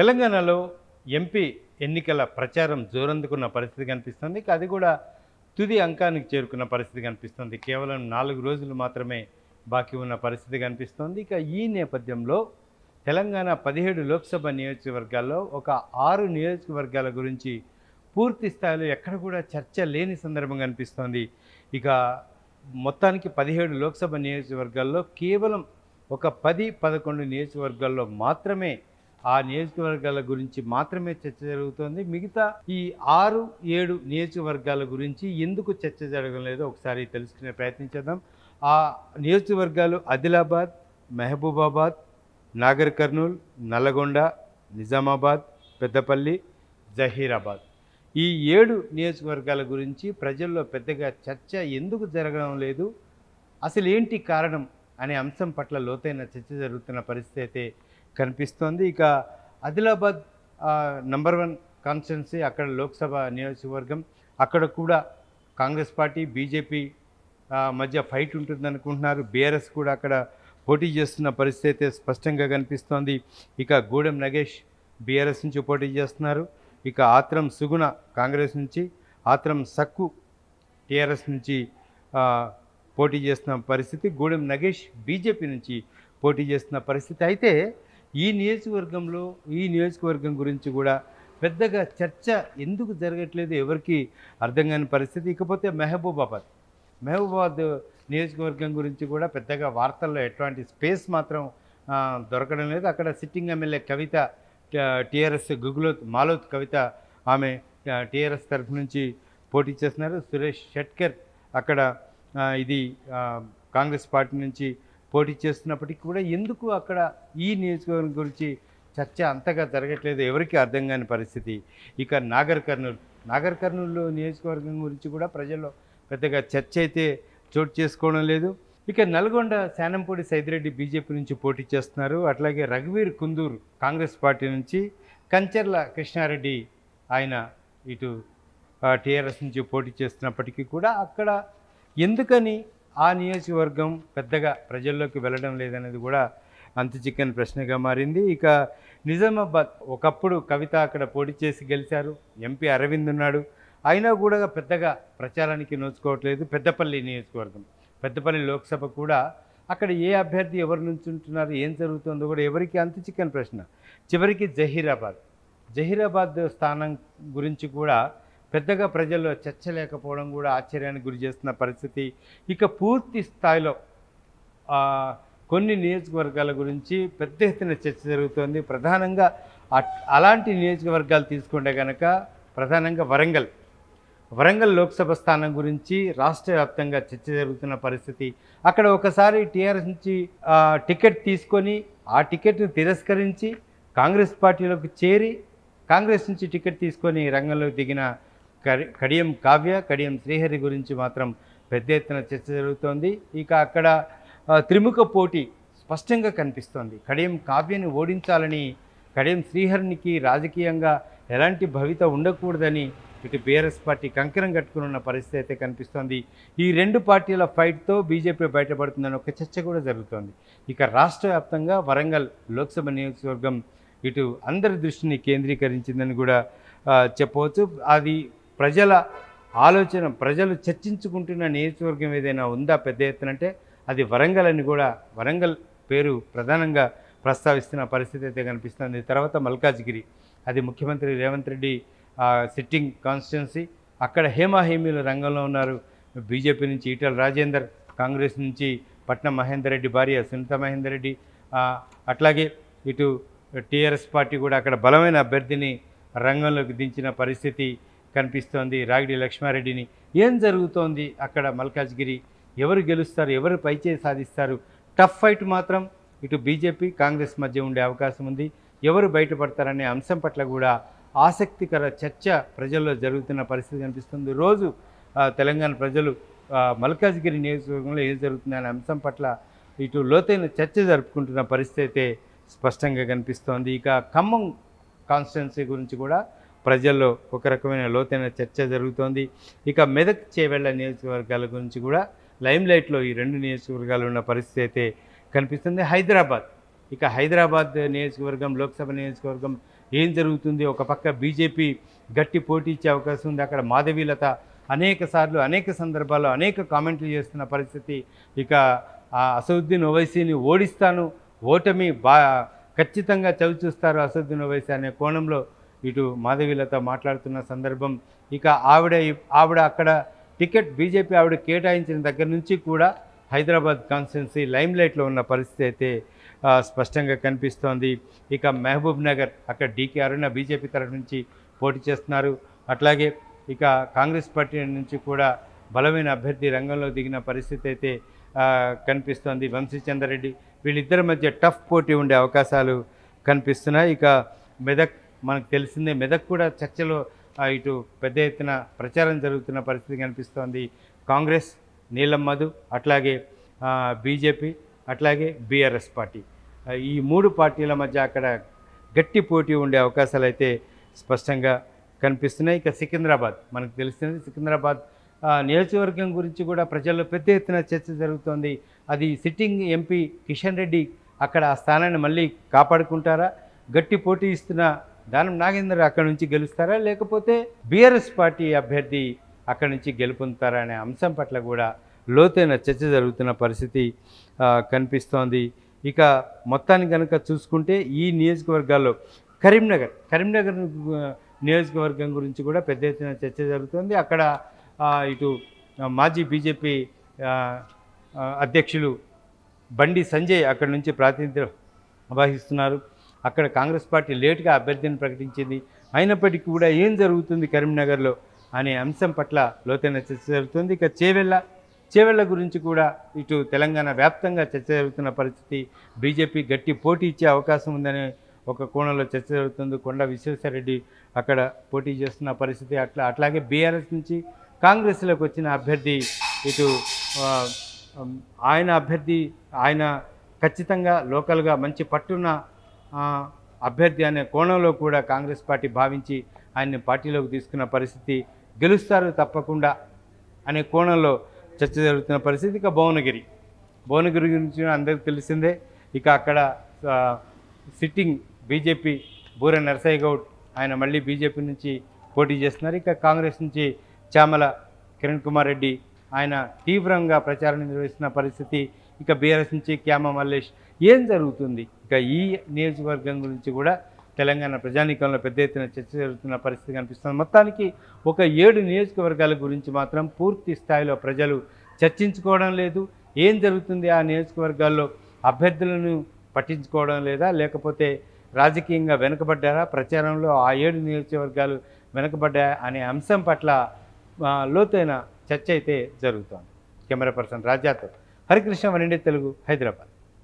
తెలంగాణలో ఎంపీ ఎన్నికల ప్రచారం జోరందుకున్న పరిస్థితి కనిపిస్తుంది. ఇక అది కూడా తుది అంకానికి చేరుకున్న పరిస్థితి కనిపిస్తుంది. కేవలం నాలుగు రోజులు మాత్రమే బాకీ ఉన్న పరిస్థితి కనిపిస్తుంది. ఇక ఈ నేపథ్యంలో తెలంగాణ పదిహేడు లోక్సభ నియోజకవర్గాల్లో ఒక ఆరు నియోజకవర్గాల గురించి పూర్తి స్థాయిలో ఎక్కడ కూడా చర్చ లేని సందర్భం కనిపిస్తోంది. ఇక మొత్తానికి పదిహేడు లోక్సభ నియోజకవర్గాల్లో కేవలం ఒక పది పదకొండు నియోజకవర్గాల్లో మాత్రమే ఆ నియోజకవర్గాల గురించి మాత్రమే చర్చ జరుగుతోంది. మిగతా ఈ ఆరు ఏడు నియోజకవర్గాల గురించి ఎందుకు చర్చ జరగడం లేదో ఒకసారి తెలుసుకునే ప్రయత్నించేద్దాం ఆ నియోజకవర్గాలు ఆదిలాబాద్ మహబూబాబాద్ నాగర్ కర్నూల్ నల్లగొండ నిజామాబాద్ పెద్దపల్లి జహీరాబాద్. ఈ ఏడు నియోజకవర్గాల గురించి ప్రజల్లో పెద్దగా చర్చ ఎందుకు జరగడం లేదు? అసలు ఏంటి కారణం అనే అంశం పట్ల లోతైన చర్చ జరుగుతున్న పరిస్థితి అయితే కనిపిస్తోంది. ఇక ఆదిలాబాద్ నంబర్ వన్ కాన్స్టిట్యున్సీ అక్కడ లోక్సభ నియోజకవర్గం. అక్కడ కూడా కాంగ్రెస్ పార్టీ బీజేపీ మధ్య ఫైట్ ఉంటుంది అనుకుంటున్నారు బీఆర్ఎస్ కూడా అక్కడ పోటీ చేస్తున్న పరిస్థితి అయితే స్పష్టంగా కనిపిస్తోంది. ఇక గూడెం నగేష్ బీఆర్ఎస్ నుంచి పోటీ చేస్తున్నారు. ఇక ఆత్రం సుగుణ కాంగ్రెస్ నుంచి ఆత్రం సక్కు టీఆర్ఎస్ నుంచి పోటీ చేస్తున్న పరిస్థితి. గూడెం నగేష్ బీజేపీ నుంచి పోటీ చేస్తున్న పరిస్థితి అయితే ఈ నియోజకవర్గంలో ఈ నియోజకవర్గం గురించి కూడా పెద్దగా చర్చ ఎందుకు జరగట్లేదు ఎవరికి అర్థం కాని పరిస్థితి. ఇకపోతే మహబూబాబాద్ మహబూబాబాద్ నియోజకవర్గం గురించి కూడా పెద్దగా వార్తల్లో ఎటువంటి స్పేస్ మాత్రం దొరకడం లేదు. అక్కడ sitting MLA Kavitha TRS Guguloth Maloth Kavitha ఆమె టీఆర్ఎస్ తరఫు నుంచి పోటీ చేస్తున్నారు. సురేష్ షెట్కర్ అక్కడ ఇది కాంగ్రెస్ పార్టీ నుంచి పోటీ చేస్తున్నప్పటికీ కూడా ఎందుకు అక్కడ ఈ నియోజకవర్గం గురించి చర్చ అంతగా జరగట్లేదు? ఎవరికి అర్థం కాని పరిస్థితి. ఇక నాగర్ కర్నూలు. నాగర్ కర్నూలు నియోజకవర్గం గురించి కూడా ప్రజల్లో పెద్దగా చర్చ అయితే చోటు చేసుకోవడం లేదు. ఇక నల్గొండ శానంపూడి సైదిరెడ్డి బీజేపీ నుంచి పోటీ చేస్తున్నారు. అట్లాగే రఘువీర్ కుందూరు కాంగ్రెస్ పార్టీ నుంచి కంచర్ల కృష్ణారెడ్డి ఆయన ఇటు టీఆర్ఎస్ నుంచి పోటీ చేస్తున్నప్పటికీ కూడా అక్కడ ఎందుకని ఆ నియోజకవర్గం పెద్దగా ప్రజల్లోకి వెళ్ళడం లేదనేది కూడా అంత చిక్కని ప్రశ్నగా మారింది. ఇక నిజామాబాద్ ఒకప్పుడు కవిత అక్కడ పోటీ చేసి గెలిచారు. ఎంపీ అరవింద్ ఉన్నాడు. అయినా కూడా పెద్దగా ప్రచారానికి నోచుకోవట్లేదు. పెద్దపల్లి నియోజకవర్గం పెద్దపల్లి లోక్సభ కూడా అక్కడ ఏ అభ్యర్థి ఎవరు నుంచుంటున్నారు ఏం జరుగుతుందో కూడా ఎవరికి అంత చిక్కని ప్రశ్న. చివరికి జహీరాబాద్ జహీరాబాద్ స్థానం గురించి కూడా పెద్దగా ప్రజల్లో చర్చ లేకపోవడం కూడా ఆశ్చర్యానికి గురి చేస్తున్న పరిస్థితి. ఇక పూర్తి స్థాయిలో కొన్ని నియోజకవర్గాల గురించి పెద్ద ఎత్తున చర్చ జరుగుతోంది. ప్రధానంగా అట్- అలాంటి నియోజకవర్గాలు తీసుకుంటే కనుక ప్రధానంగా వరంగల్. వరంగల్ లోక్సభ స్థానం గురించి రాష్ట్ర వ్యాప్తంగా చర్చ జరుగుతున్న పరిస్థితి. అక్కడ ఒకసారి టీఆర్ఎస్ నుంచి టికెట్ తీసుకొని ఆ టికెట్ను తిరస్కరించి కాంగ్రెస్ పార్టీలోకి చేరి కాంగ్రెస్ నుంచి టికెట్ తీసుకొని రంగంలోకి దిగిన కడియం కావ్య కడియం శ్రీహరి గురించి మాత్రం పెద్ద ఎత్తున చర్చ జరుగుతోంది. ఇక అక్కడ త్రిముఖ పోటీ స్పష్టంగా కనిపిస్తోంది. కడియం కావ్యని ఓడించాలని కడియం శ్రీహరినికి రాజకీయంగా ఎలాంటి భవిత ఉండకూడదని ఇటు బీఆర్ఎస్ పార్టీ కంకరం కట్టుకుని ఉన్న పరిస్థితి అయితే కనిపిస్తోంది. ఈ రెండు పార్టీల ఫైట్తో బీజేపీ బయటపడుతుందని ఒక చర్చ కూడా జరుగుతోంది. ఇక రాష్ట్ర వ్యాప్తంగా వరంగల్ లోక్సభ నియోజకవర్గం ఇటు అందరి దృష్టిని కేంద్రీకరించిందని కూడా చెప్పవచ్చు. అది ప్రజల ఆలోచన ప్రజలు చర్చించుకుంటున్న నియోజకవర్గం ఏదైనా ఉందా పెద్ద ఎత్తున అంటే అది వరంగల్ అని కూడా వరంగల్ పేరు ప్రధానంగా ప్రస్తావిస్తున్న పరిస్థితి అయితే కనిపిస్తుంది. తర్వాత మల్కాజ్గిరి అది ముఖ్యమంత్రి రేవంత్ రెడ్డి సిట్టింగ్ కాన్స్టిట్యున్సీ. అక్కడ హేమాహేమీల రంగంలో ఉన్నారు. బీజేపీ నుంచి ఈటల రాజేందర్ కాంగ్రెస్ నుంచి పట్నం మహేందర్ రెడ్డి భార్య సునీత మహేందర్ రెడ్డి అట్లాగే ఇటు టీఆర్ఎస్ పార్టీ కూడా అక్కడ బలమైన అభ్యర్థిని రంగంలోకి దించిన పరిస్థితి కనిపిస్తోంది. రాగిడి లక్ష్మారెడ్డిని ఏం జరుగుతోంది? అక్కడ మల్కాజ్గిరి ఎవరు గెలుస్తారు? ఎవరు పైచే సాధిస్తారు? టఫ్ ఫైట్ మాత్రం ఇటు బీజేపీ కాంగ్రెస్ మధ్య ఉండే అవకాశం ఉంది. ఎవరు బయటపడతారనే అంశం పట్ల కూడా ఆసక్తికర చర్చ ప్రజల్లో జరుగుతున్న పరిస్థితి కనిపిస్తుంది. రోజు తెలంగాణ ప్రజలు మల్కాజ్గిరి నియోజకవర్గంలో ఏం జరుగుతుందనే అంశం పట్ల ఇటు లోతైన చర్చ జరుపుకుంటున్న పరిస్థితి అయితే స్పష్టంగా కనిపిస్తోంది. ఇక ఖమ్మం కాన్స్టిట్యున్సీ గురించి కూడా ప్రజల్లో ఒక రకమైన లోతైన చర్చ జరుగుతోంది. ఇక మెదక్ చేవెళ్ళ నియోజకవర్గాల గురించి కూడా లైమ్లైట్లో ఈ రెండు నియోజకవర్గాలు ఉన్న పరిస్థితి అయితే కనిపిస్తుంది. హైదరాబాద్. ఇక హైదరాబాద్ నియోజకవర్గం లోక్సభ నియోజకవర్గం ఏం జరుగుతుంది? ఒక పక్క బీజేపీ గట్టి పోటీ ఇచ్చే అవకాశం ఉంది. అక్కడ మాధవీలత అనేక సార్లు అనేక సందర్భాల్లో అనేక కామెంట్లు చేస్తున్న పరిస్థితి. ఇక ఆ అసదుద్దీన్ ఓవైసీని ఓడిస్తాను ఓటమి బా ఖచ్చితంగా చవి చూస్తారు అసదుద్దీన్ ఓవైసీ అనే కోణంలో ఇటు మాధవీలత మాట్లాడుతున్న సందర్భం ఇక ఆవిడ ఆవిడ అక్కడ టికెట్ బీజేపీ ఆవిడ కేటాయించిన దగ్గర నుంచి కూడా హైదరాబాద్ కాన్స్టిట్యున్సీ లైమ్లైట్లో ఉన్న పరిస్థితి అయితే స్పష్టంగా కనిపిస్తోంది. ఇక మహబూబ్ నగర్ అక్కడ డీకే అరుణ బీజేపీ తరఫు నుంచి పోటీ చేస్తున్నారు. అట్లాగే ఇక కాంగ్రెస్ పార్టీ నుంచి కూడా బలమైన అభ్యర్థి రంగంలో దిగిన పరిస్థితి అయితే కనిపిస్తోంది కనిపిస్తోంది. వంశీచంద్రరెడ్డి వీళ్ళిద్దరి మధ్య టఫ్ పోటీ ఉండే అవకాశాలు కనిపిస్తున్నాయి. ఇక మెదక్ మనకు తెలిసిందే మెదక్ కూడా చర్చలో ఇటు పెద్ద ఎత్తున ప్రచారం జరుగుతున్న పరిస్థితి కనిపిస్తోంది. కాంగ్రెస్ నీలం మధు అట్లాగే బీజేపీ అట్లాగే బీఆర్ఎస్ పార్టీ. ఈ మూడు పార్టీల మధ్య అక్కడ గట్టి పోటీ ఉండే అవకాశాలు అయితే స్పష్టంగా కనిపిస్తున్నాయి. ఇక సికింద్రాబాద్ మనకు తెలిసింది సికింద్రాబాద్ నియోజకవర్గం గురించి కూడా ప్రజల్లో పెద్ద ఎత్తున చర్చ జరుగుతోంది. అది సిట్టింగ్ ఎంపీ కిషన్ రెడ్డి అక్కడ ఆ స్థానాన్ని మళ్ళీ కాపాడుకుంటారా? గట్టి పోటీ ఇస్తున్న దానం నాగేందర్ అక్కడ నుంచి గెలుస్తారా? లేకపోతే బీఆర్ఎస్ పార్టీ అభ్యర్థి అక్కడ నుంచి గెలుపొందుతారా అనే అంశం పట్ల కూడా లోతైన చర్చ జరుగుతున్న పరిస్థితి కనిపిస్తోంది. ఇక మొత్తాన్ని కనుక చూసుకుంటే ఈ నియోజకవర్గాల్లో కరీంనగర్ కరీంనగర్ నియోజకవర్గం గురించి కూడా పెద్ద ఎత్తున చర్చ జరుగుతుంది. అక్కడ ఇటు మాజీ బీజేపీ అధ్యక్షులు బండి సంజయ్ అక్కడి నుంచి ప్రాతినిధ్యం వహిస్తున్నారు. అక్కడ కాంగ్రెస్ పార్టీ లేటుగా అభ్యర్థిని ప్రకటించింది. అయినప్పటికీ కూడా ఏం జరుగుతుంది కరీంనగర్లో అనే అంశం పట్ల లోతైన చర్చ జరుగుతుంది. ఇక చేవెళ్ళ చేవెళ్ళ గురించి కూడా ఇటు తెలంగాణ వ్యాప్తంగా చర్చ జరుగుతున్న పరిస్థితి బీజేపీ గట్టి పోటీ ఇచ్చే అవకాశం ఉందనే ఒక కోణంలో చర్చ జరుగుతుంది. కొండ విశ్వేశ్వరరెడ్డి అక్కడ పోటీ చేస్తున్న పరిస్థితి అట్లా అట్లాగే బీఆర్ఎస్ నుంచి కాంగ్రెస్లోకి వచ్చిన అభ్యర్థి ఇటు ఆయన అభ్యర్థి ఆయన ఖచ్చితంగా లోకల్గా మంచి పట్టున్న అభ్యర్థి అనే కోణంలో కూడా కాంగ్రెస్ పార్టీ భావించి ఆయన్ని పార్టీలోకి తీసుకున్న పరిస్థితి గెలుస్తారు తప్పకుండా అనే కోణంలో చర్చ జరుగుతున్న పరిస్థితి ఇక భువనగిరి. భువనగిరి గురించి అందరికీ తెలిసిందే ఇక అక్కడ సిట్టింగ్ బీజేపీ బూర నరసయ్య గౌడ్ ఆయన మళ్ళీ బీజేపీ నుంచి పోటీ చేస్తున్నారు. ఇక కాంగ్రెస్ నుంచి చామల కిరణ్ కుమార్ రెడ్డి ఆయన తీవ్రంగా ప్రచారం నిర్వహిస్తున్న పరిస్థితి ఇక బీఆర్ఎస్ నుంచి క్యామ మల్లేష్ ఏం జరుగుతుంది? ఇక ఈ నియోజకవర్గం గురించి కూడా తెలంగాణ ప్రజానీకంలో పెద్ద ఎత్తున చర్చ జరుగుతున్న పరిస్థితి కనిపిస్తుంది. మొత్తానికి ఒక ఏడు నియోజకవర్గాల గురించి మాత్రం పూర్తి స్థాయిలో ప్రజలు చర్చించుకోవడం లేదు. ఏం జరుగుతుంది ఆ నియోజకవర్గాల్లో? అభ్యర్థులను పట్టించుకోవడం లేదా లేకపోతే రాజకీయంగా వెనుకబడ్డారా? ప్రచారంలో ఆ ఏడు నియోజకవర్గాలు వెనుకబడ్డాయా అనే అంశం పట్ల లోతైన చర్చ అయితే జరుగుతోంది. కెమెరా పర్సన్ రాజాతో హరికృష్ణ వనిండే తెలుగు హైదరాబాద్.